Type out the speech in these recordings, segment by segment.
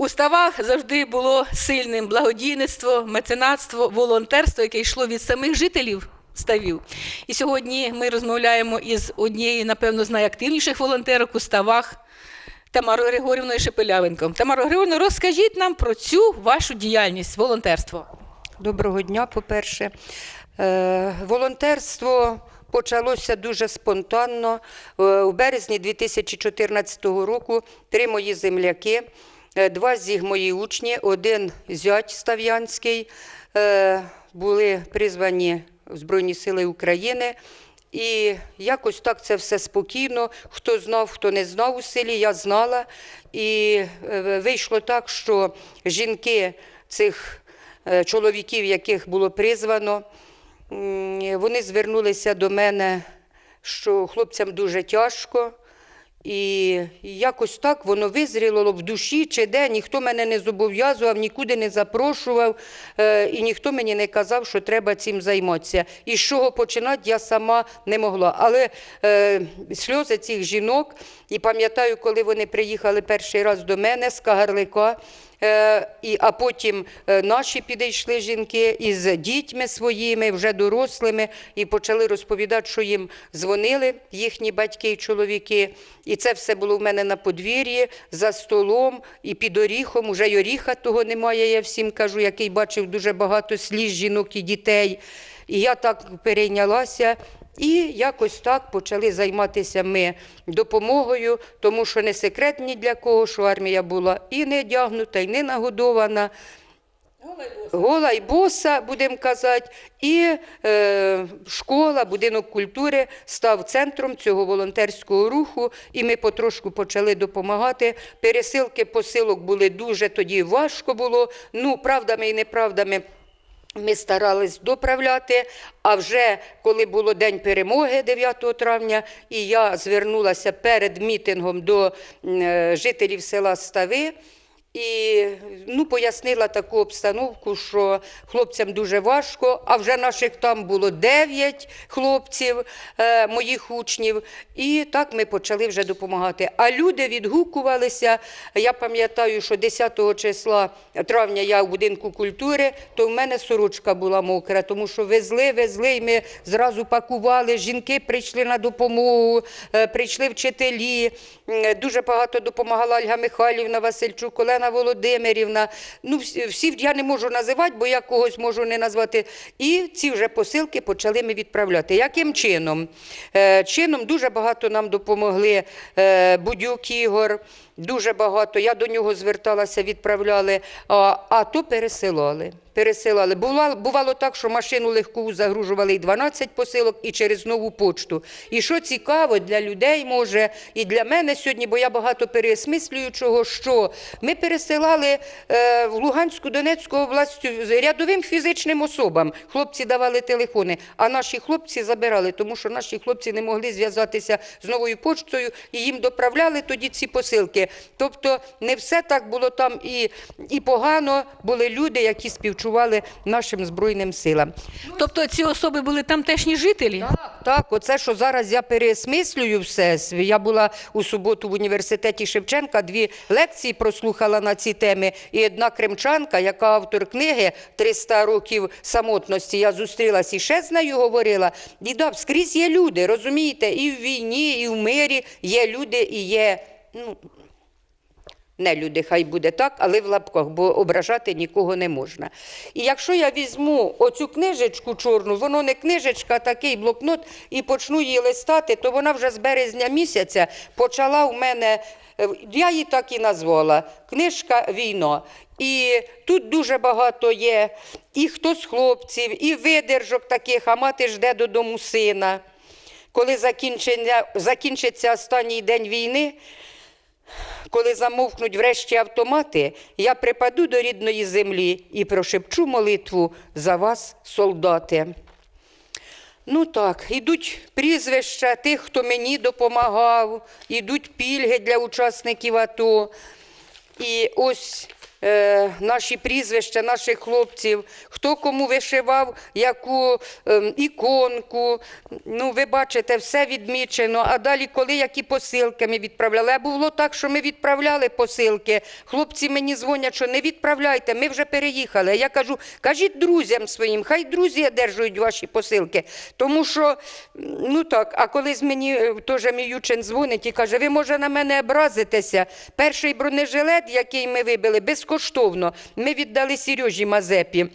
У ставах завжди було сильним благодійництво, меценатство, волонтерство, яке йшло від самих жителів ставів. І сьогодні ми розмовляємо із однією, напевно, з найактивніших волонтерок у ставах Тамарою Григорівною Шепелявенко. Тамаро Григорівна, розкажіть нам про цю вашу діяльність, волонтерство. Доброго дня, по-перше. Е, волонтерство почалося дуже спонтанно. Е, у березні 2014 року три мої земляки, два з їх мої учні, один зять Став'янський, е, були призвані в Збройні Сили України. І якось так це все спокійно. Хто знав, хто не знав у селі, я знала. І е, вийшло так, що жінки цих е, чоловіків, яких було призвано, вони звернулися до мене, що хлопцям дуже тяжко. І якось так воно визріло в душі чи де, ніхто мене не зобов'язував, нікуди не запрошував, е, і ніхто мені не казав, що треба цим займатися. І з чого починати я сама не могла. Але е, сльози цих жінок, і пам'ятаю, коли вони приїхали перший раз до мене з Кагарлика, і, а потім е, наші підійшли жінки із дітьми своїми, вже дорослими, і почали розповідати, що їм дзвонили їхні батьки і чоловіки. І це все було в мене на подвір'ї, за столом і під оріхом. Уже й оріха того немає, я всім кажу, який бачив дуже багато сліз жінок і дітей. І я так перейнялася. І якось так почали займатися ми допомогою, тому що не секрет ні для кого, що армія була і не одягнута, і не нагодована. Гола й боса, будемо казати, і е, школа, будинок культури став центром цього волонтерського руху, і ми потрошку почали допомагати. Пересилки посилок були дуже тоді важко було. Ну, правдами і неправдами. Ми старались доправляти, а вже коли було День перемоги 9 травня, і я звернулася перед мітингом до е, жителів села Стави. І ну, пояснила таку обстановку, що хлопцям дуже важко, а вже наших там було 9 хлопців, е, моїх учнів. І так ми почали вже допомагати. А люди відгукувалися. Я пам'ятаю, що 10 числа травня я в будинку культури, то в мене сорочка була мокра, тому що везли, везли, і ми зразу пакували. Жінки прийшли на допомогу, е, прийшли вчителі. М, Дуже багато допомагала Ольга Михайлівна Васильчук, Олена Володимирівна. Ну, всі я не можу називати, бо я когось можу не назвати. І ці вже посилки почали ми відправляти. Яким чином? Е, чином дуже багато нам допомогли е, Будюк Ігор, дуже багато. Я до нього зверталася, відправляли, а, а то пересилали. Пересилали. Бувало, бувало так, що машину легкову загружували і 12 посилок, і через нову почту. І що цікаво для людей може, і для мене сьогодні, бо я багато переосмислюю чого, що ми пересилали е, в Луганську, Донецьку область рядовим фізичним особам. Хлопці давали телефони, а наші хлопці забирали, тому що наші хлопці не могли зв'язатися з новою почтою, і їм доправляли тоді ці посилки. Тобто не все так було там і, і погано, були люди, які співчували нашим Збройним силам. Тобто ці особи були тамтешні жителі? Так, так, оце, що зараз я переосмислюю все. Я була у суботу в університеті Шевченка, дві лекції прослухала на ці теми. І одна кримчанка, яка автор книги «300 років самотності, я зустрілася і ще з нею говорила. І да, скрізь є люди, розумієте, і в війні, і в мирі є люди, і є. Ну, не люди, хай буде так, але в лапках, бо ображати нікого не можна. І якщо я візьму оцю книжечку чорну, воно не книжечка, а такий блокнот, і почну її листати, то вона вже з березня місяця почала у мене, е, я її так і назвала, книжка Війно. І тут дуже багато є і хто з хлопців, і видержок таких, а мати жде додому сина. Коли закінчиться останній день війни, коли замовкнуть врешті автомати, я припаду до рідної землі і прошепчу молитву за вас, солдати. Ну так, ідуть прізвища тих, хто мені допомагав, ідуть пільги для учасників АТО. І ось е, наші прізвища наших хлопців, хто кому вишивав яку ем, іконку. Ну, ви бачите, все відмічено. А далі, коли які посилки ми відправляли. А було так, що ми відправляли посилки. Хлопці мені дзвонять, що не відправляйте, ми вже переїхали. Я кажу, кажіть друзям своїм, хай друзі одержують ваші посилки. Тому що, ну так, а колись мені е, теж мій учень дзвонить і каже, ви може на мене образитеся. Перший бронежилет, який ми вибили, безкоштовно. Ми віддали Сережі Мазепі.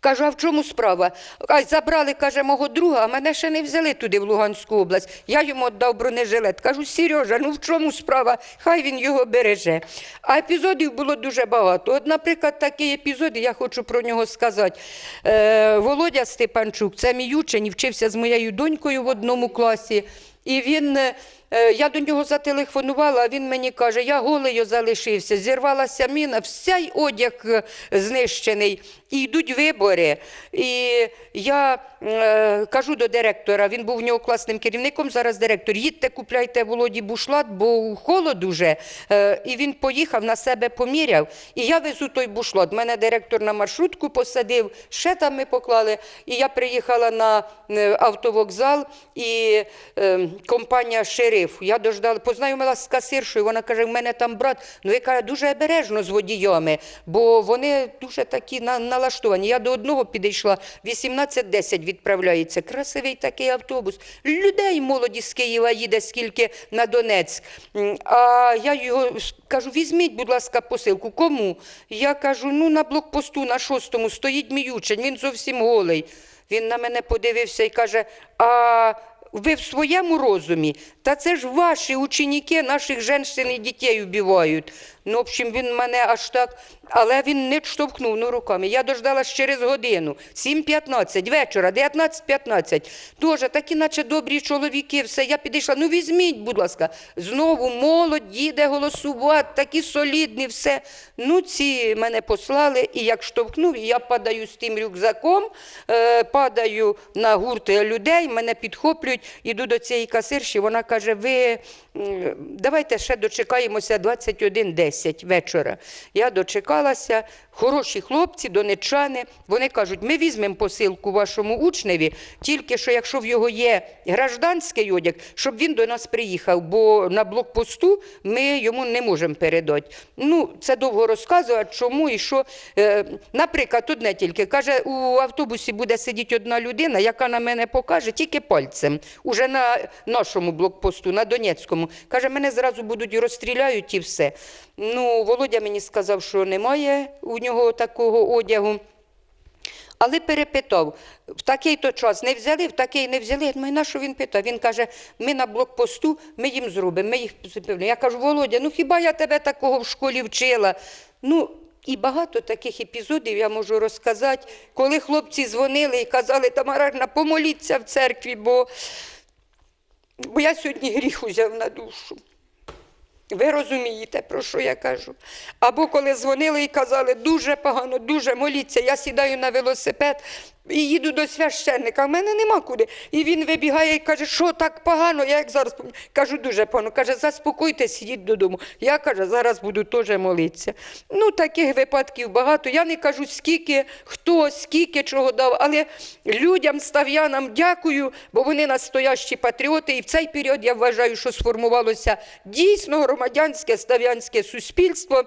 Кажу, а в чому справа? А забрали, каже, мого друга, а мене ще не взяли туди, в Луганську область. Я йому віддав бронежилет. Кажу, Сережа, ну в чому справа? Хай він його береже. А епізодів було дуже багато. От, наприклад, такий епізод, я хочу про нього сказати. Е, Володя Степанчук, це мій учень, вчився з моєю донькою в одному класі. І він, е, я до нього зателефонувала, а він мені каже, я голий залишився, зірвалася міна, вся одяг е, знищений, і йдуть вибори. І я е, кажу до директора, він був в нього класним керівником, зараз директор, їдьте, купляйте Володі бушлат, бо холод уже. Е, і він поїхав, на себе поміряв, і я везу той бушлат. Мене директор на маршрутку посадив, ще там ми поклали, і я приїхала на е, автовокзал, і е, компанія «Шериф». Я дождала, познайомилася з касиршою, вона каже, в мене там брат, ну я кажу, дуже обережно з водіями, бо вони дуже такі на, налаштовані. Я до одного підійшла, 18.10 відправляється, красивий такий автобус. Людей молоді з Києва їде, скільки на Донецьк. А я його кажу, візьміть, будь ласка, посилку. Кому? Я кажу, ну на блокпосту на шостому стоїть мій учень, він зовсім голий. Він на мене подивився і каже, а ви в своєму розумі? Та це ж ваші ученики наших женщин і дітей вбивають. Ну, в общем, він мене аж так, але він не штовхнув ну, руками. Я дождалась через годину, 7.15 вечора, 19.15. Дуже такі, наче добрі чоловіки, все. Я підійшла, ну візьміть, будь ласка, знову молодь їде голосувати, такі солідні, все. Ну, ці мене послали, і як штовхнув, я падаю з тим рюкзаком, е, падаю на гурт людей, мене підхоплюють, іду до цієї касирші, вона каже, ви давайте ще дочекаємося 21.10 вечора. Я дочекалася, хороші хлопці, донечани, вони кажуть, ми візьмемо посилку вашому учневі, тільки що якщо в його є гражданський одяг, щоб він до нас приїхав, бо на блокпосту ми йому не можемо передати. Ну, це довго розказувати, чому і що. Е, наприклад, одне тільки, каже, у автобусі буде сидіти одна людина, яка на мене покаже тільки пальцем, уже на нашому блокпосту, на Донецькому. Каже, мене зразу будуть розстріляють і все. Ну, Володя мені сказав, що немає у нього такого одягу. Але перепитав, в такий-то час не взяли, в такий не взяли. Я думаю, на що він питав? Він каже, ми на блокпосту, ми їм зробимо, ми їх запевнимо. Я кажу, Володя, ну хіба я тебе такого в школі вчила? Ну, і багато таких епізодів я можу розказати, коли хлопці дзвонили і казали, Тамарарна, помоліться в церкві, бо, бо я сьогодні гріх узяв на душу. Ви розумієте, про що я кажу? Або коли дзвонили і казали, дуже погано, дуже моліться, я сідаю на велосипед і їду до священника, в мене нема куди. І він вибігає і каже, що так погано, я як зараз кажу, дуже погано. Каже, заспокойтесь, їдь додому. Я каже, зараз буду теж молитися. Ну, таких випадків багато. Я не кажу, скільки, хто, скільки чого дав, але людям, став'янам дякую, бо вони настоящі патріоти. І в цей період я вважаю, що сформувалося дійсно громадянське став'янське суспільство.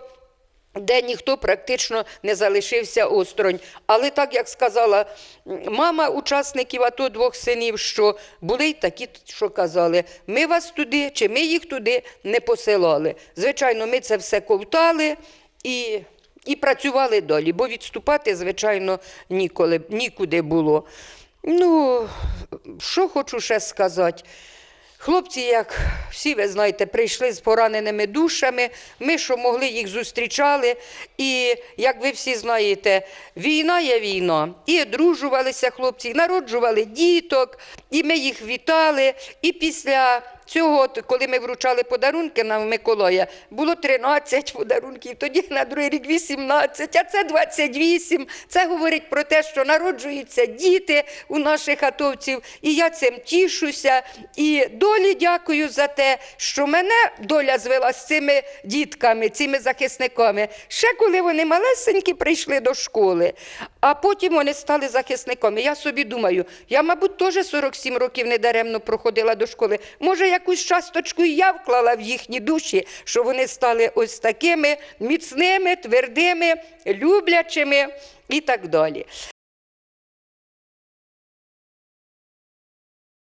Де ніхто практично не залишився осторонь. Але так як сказала мама учасників АТО двох синів, що були й такі, що казали, ми вас туди чи ми їх туди не посилали. Звичайно, ми це все ковтали і, і працювали далі, бо відступати, звичайно, ніколи, нікуди було. Ну, що хочу ще сказати. Хлопці, як всі ви знаєте, прийшли з пораненими душами. Ми, що могли, їх зустрічали. І як ви всі знаєте, війна є війна. І одружувалися хлопці, і народжували діток, і ми їх вітали. І після цього, коли ми вручали подарунки на Миколая, було 13 подарунків, тоді на другий рік 18, а це 28. Це говорить про те, що народжуються діти у наших атовців, і я цим тішуся. І долі дякую за що мене доля звела з цими дітками, цими захисниками. Ще коли вони малесенькі прийшли до школи, а потім вони стали захисниками. Я собі думаю, я, мабуть, теж 47 років недаремно проходила до школи. Може, якусь часточку і я вклала в їхні душі, що вони стали ось такими міцними, твердими, люблячими і так далі.